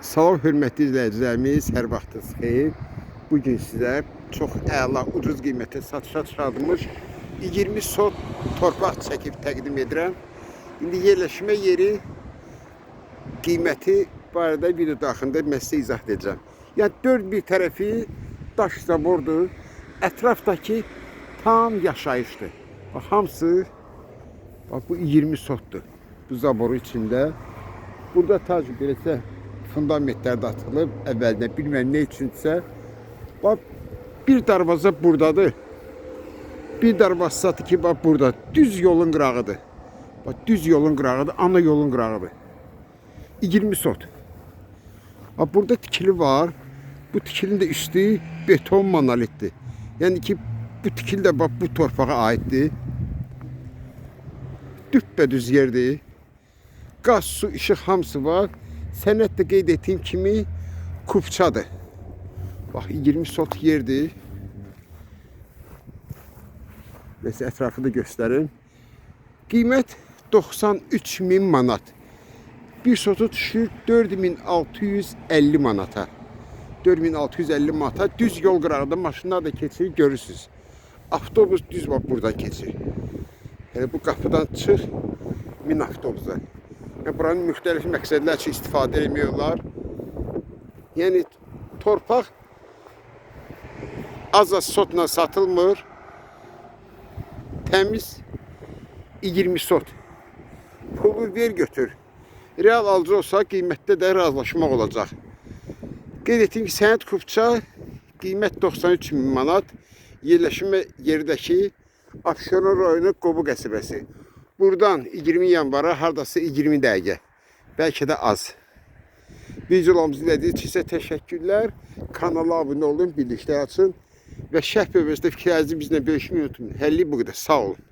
Salam hörmətli izləyicilərimiz, hər vaxtınız xeyir. Bu gün sizə çox əla, ucuz qiymətə satışa çıxarılmış 20 sot torpaq çəkib təqdim edirəm. İndi yerləşmə yeri, qiyməti barədə video daxilində mən sizə izah edəcəm. Yəni dörd bir tərəfi daş zabordur, ətrafdakı tam yaşayışdır. Bax hamısı bax bu 20 sotdur. Bu zaboru içində. Burada tac beləsə fundamentlər də atılıb əvvəldə bilməm nə üçünsə. Bax bir darvaza burdadır. Bir darvazası ki bax burada düz yolun qırağıdır. Bax düz yolun qırağıdır, ana yolun qırağıdır. 20 sot. Bax burada tikili var. Bu tikilin də üstü beton monolitdir. Yəni ki bu tikili də bax bu torpağa aiddir. Düppədüz yerdir. Qaz, su, işıq hamısı var. Sənətdə qeyd etdiyim kimi kupçadır. Bax 20 sot yerdir. Mesela ətrafı da göstərim. Qiymət 93 min manat. Bir sotu düşür 4650 manata. 4650 manata düz yol qırağında maşınlar da keçir görürsüz. Avtobus düz bax buradan keçir. Yəni bu qapıdan çıx min avtobusa. Yəni buranın müxtəlif məqsədlər üçün istifadə etmiyorlar. Yəni torpaq az az sotla satılmır. Təmiz 20 sot. Pulu ver götür. Real alıcı olsa qiymətdə də razılaşmaq olacaq. Qeyd etdiyim ki, sənət kupça qiymət 93 min manat. Yerləşmə yerdəki Abşeron rayonu Qobu qəsəbəsi. Buradan 20 yanvara hardasa 20 dəqiqə. Bəlkə də az. Videolarımızı izlədiyiniz üçün sizə təşəkkürlər. Kanala abunə olun, birlikdə açın və şərh bölməsində fikirlərinizi bizlə bölüşməyi unutmayın. Həlli bu qədər. Sağ olun.